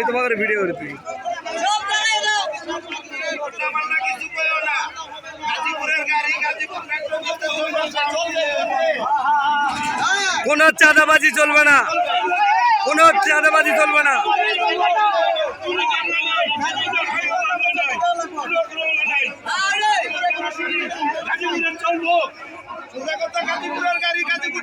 আমি তোমাকে ভিডিও করে তুই কোনো চাঁদাবাজি চলবে না। কোনো চাঁদাবাজি চলবে না। গাড়ি গাজীপুর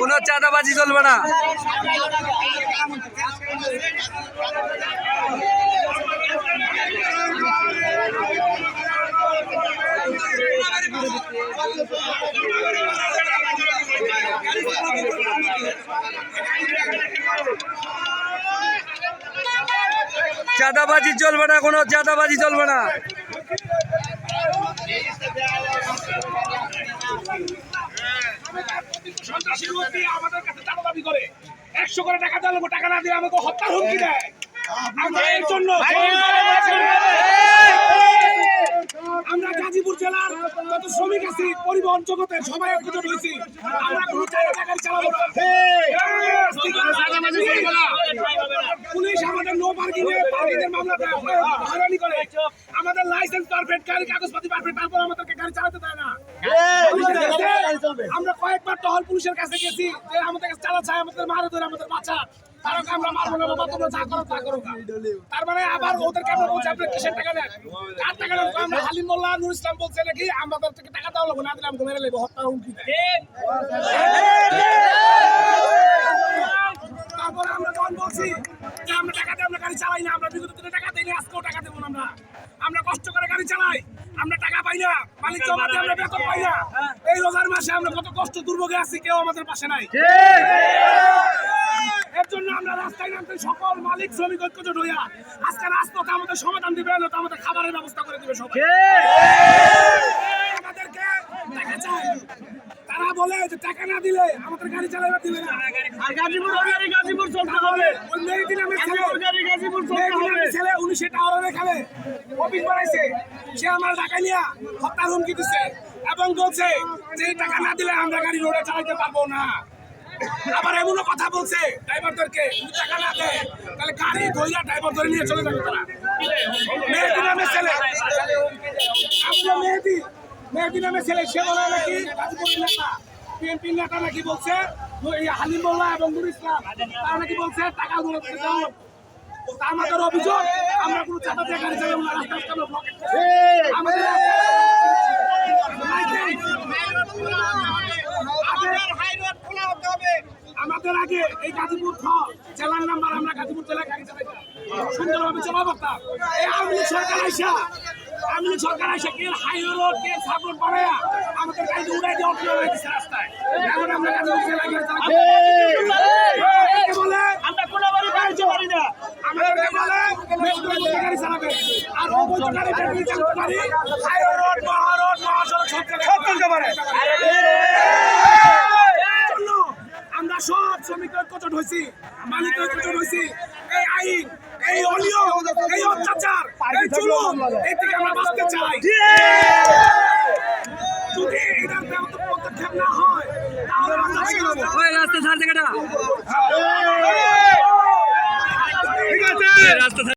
কোনো চাঁদাবাজি চলবে না। চাঁদাবাজি চলবে না কোনো চাঁদাবাজি চলবে না। আমাদের কাছে দাবি করে। একশো করে টাকা দিলে টাকা না দিয়ে আমাকে হত্যার হুমকি দেয়। আমরা এর জন্য আমরা গাজীপুর জেলার যত শ্রমিক আছি পরিবহন জগতে সবাই একত্রিত হয়েছি। আমরা কোনো চালাবো না পুলিশ আমাদের নো পার্কিং এ পার্কিং এর মামলা দেয় হয়রানি করে আমাদের লাইসেন্স পারফেক্ট গাড়ি কাগজপাতি পারফেক্ট তারপর আমাদেরকে গাড়ি চালাতে দেয় না আমরা কয়েকবার টহল পুলিশের কাছে গেছি যে আমাদের কাছে চালা চায় আমাদের মারে ধরে আমাদের বাঁচা তারা আমরা মারবো না বাবা তোমরা যা করো তা করো তার মানে আবার ওদেরকে আমরা বলছি আপনি কিসের টাকা দেন কার টাকা দেন আমরা হালিম মোল্লা নুর ইসলাম বলছে নাকি আমাদের থেকে টাকা দেওয়া লাগবে না দিলে আমাকে মেরে লেবো হত্যা হুমকি দেয়। বলছি যে আমরা টাকা দিয়ে আমরা গাড়ি চালাই না আমরা বিগত দিনে টাকা দিই না আজকেও টাকা দেবো না আমরা। আমরা কষ্ট করে গাড়ি চালাই আমরা টাকা পাই না মালিক জমাতে আমরা বেতন পাই না। এই রোজার মাসে আমরা কত কষ্ট দুর্ভোগে আছি কেউ আমাদের পাশে নাই। এর জন্য আমরা রাস্তায় নামতে সকল মালিক শ্রমিক ঐক্যজোট হইয়া আজকে রাজপথে আমাদের সমাধান দিবে আমাদের খাবারের ব্যবস্থা করে দিবে সবাই আমাদেরকে টাকা চাই তারা বলে যে টাকা না দিলে আমাদের গাড়ি চালাবার দিবে না। আর গাজীপুর গাড়ি গাজীপুর চলতে হবে। ওই নামে ছেলে গাজীপুর চলতে হবে। ছেলে উনি সেটা আরও খাবে অফিস বানাইছে। সে আমার টাকা নিয়ে হত্যার হুমকি দিছে এবং বলছে যে টাকা না দিলে আমরা গাড়ি রোডে চালাতে পারব না। আবার এমনও কথা বলছে ড্রাইভারদেরকে টাকা না দেয় তাহলে গাড়ি ধইরা ড্রাইভার ধরে নিয়ে চলে যাবে তারা। মেয়েটি নামে ছেলে। আপনার নামে ছেলে। সে বলে নাকি বিএনপি নেতা নাকি বলছে হালিম মোল্লা এবং নুর ইসলাম তারা নাকি বলছে টাকা আমাদের অভিযোগ আমরা কোনো চাঁদা দিয়ে গাড়ি চালাবো না রাস্তা রাস্তা আমরা আমাদের আমাদের আগে এই গাজীপুর খ জেলার নাম্বার আমরা গাজীপুর জেলায় গাড়ি চালাইতাম সুন্দরভাবে চলা পারতাম এই আওয়ামী সরকার আইসা আওয়ামী সরকার আইসা কে হাইওয়ে রোড কে সাপোর্ট বাড়ায়া আমাদের গাড়ি উড়াই দিয়ে অটো গেছে রাস্তায় এখন আমরা গাজীপুর জেলায় গাড়ি চালাইতাম একে বলে আমরা কোনো বাড়ি গাড়ি পারি না আমাদেরকে বলে মেট্রো রেলে গাড়ি চালাবে আর অবৈধ গাড়ি ব্যাটারি চালাতে পারি হাইওয়ে রোড মহা রোড মহাসড়ক সব জায়গায় সব চলতে পারে এই জন্য আমরা সব শ্রমিক ঐক্যজোট হয়েছি মালিক ঐক্যজোট হয়েছি এই আইন এই অনিয়ম এই অত্যাচার এই জুলুম এই থেকে আমরা বাঁচতে চাই। যদি এটার পদক্ষেপ না হয় তাহলে রাস্তা ছাড় জায়গাটা।